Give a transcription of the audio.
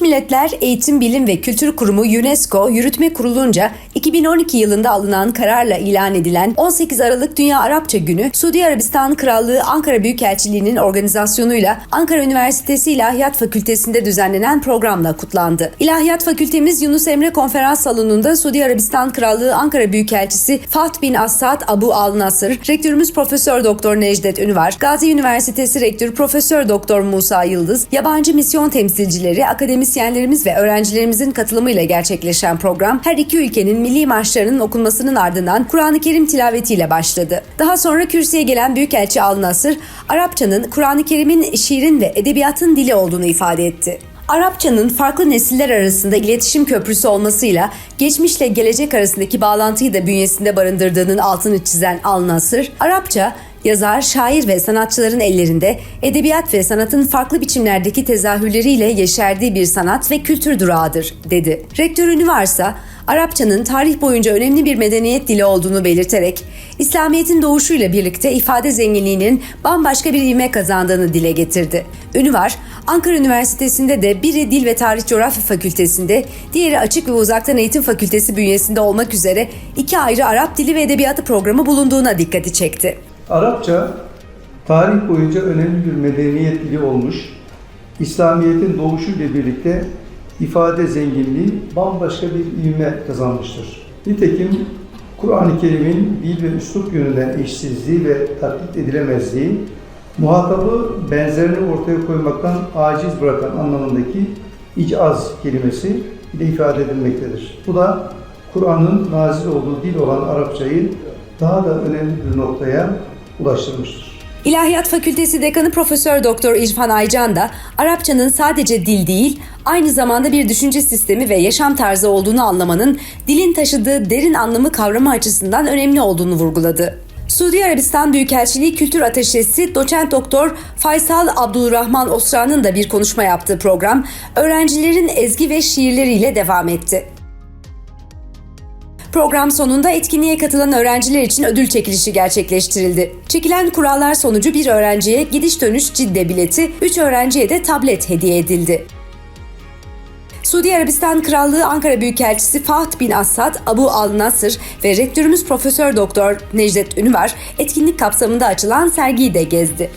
Milletler Eğitim, Bilim ve Kültür Kurumu UNESCO Yürütme Kurulunca 2012 yılında alınan kararla ilan edilen 18 Aralık Dünya Arapça Günü Suudi Arabistan Krallığı Ankara Büyükelçiliği'nin organizasyonuyla Ankara Üniversitesi İlahiyat Fakültesi'nde düzenlenen programla kutlandı. İlahiyat Fakültemiz Yunus Emre Konferans Salonu'nda Suudi Arabistan Krallığı Ankara Büyükelçisi Fahd bin Assad Abu Al Nasır, Rektörümüz Profesör Doktor Necdet Ünvar, Gazi Üniversitesi Rektörü Profesör Doktor Musa Yıldız, yabancı misyon temsilcileri, akademisyenlerimiz ve öğrencilerimizin katılımıyla gerçekleşen program her iki ülkenin milli marşlarının okunmasının ardından Kur'an-ı Kerim tilavetiyle başladı. Daha sonra kürsüye gelen Büyükelçi Al Nasır, Arapçanın Kur'an-ı Kerim'in şiirin ve edebiyatın dili olduğunu ifade etti. Arapçanın farklı nesiller arasında iletişim köprüsü olmasıyla geçmişle gelecek arasındaki bağlantıyı da bünyesinde barındırdığının altını çizen Al Nasır, Arapça yazar, şair ve sanatçıların ellerinde edebiyat ve sanatın farklı biçimlerdeki tezahürleriyle yeşerdiği bir sanat ve kültür durağıdır, dedi. Rektörünü varsa Arapçanın tarih boyunca önemli bir medeniyet dili olduğunu belirterek, İslamiyet'in doğuşuyla birlikte ifade zenginliğinin bambaşka bir ivme kazandığını dile getirdi. Ünü var, Ankara Üniversitesi'nde de biri Dil ve Tarih Coğrafya Fakültesi'nde, diğeri Açık ve Uzaktan Eğitim Fakültesi bünyesinde olmak üzere iki ayrı Arap Dili ve Edebiyatı programı bulunduğuna dikkati çekti. Arapça tarih boyunca önemli bir medeniyet dili olmuş. İslamiyet'in doğuşuyla birlikte ifade zenginliği bambaşka bir ivme kazanmıştır. Nitekim Kur'an-ı Kerim'in dil ve üslup yönünden eşsizliği ve taklit edilemezliği, muhatabı benzerini ortaya koymaktan aciz bırakan anlamındaki icaz kelimesi ile ifade edilmektedir. Bu da Kur'an'ın nazil olduğu dil olan Arapçayı daha da önemli bir noktaya ulaştırmıştır. İlahiyat Fakültesi Dekanı Profesör Doktor İrfan Aycan da Arapçanın sadece dil değil, aynı zamanda bir düşünce sistemi ve yaşam tarzı olduğunu anlamanın dilin taşıdığı derin anlamı kavramı açısından önemli olduğunu vurguladı. Suudi Arabistan Büyükelçiliği Kültür Ateşesi Doçent Doktor Faysal Abdurrahman Osran'ın da bir konuşma yaptığı program öğrencilerin ezgi ve şiirleriyle devam etti. Program sonunda etkinliğe katılan öğrenciler için ödül çekilişi gerçekleştirildi. Çekilen kurallar sonucu bir öğrenciye gidiş dönüş cidde bileti, 3 öğrenciye de tablet hediye edildi. Suudi Arabistan Krallığı Ankara Büyükelçisi Fahd bin Assad Abu Al Nasır ve rektörümüz Profesör Doktor Necdet Ünüvar etkinlik kapsamında açılan sergiyi de gezdi.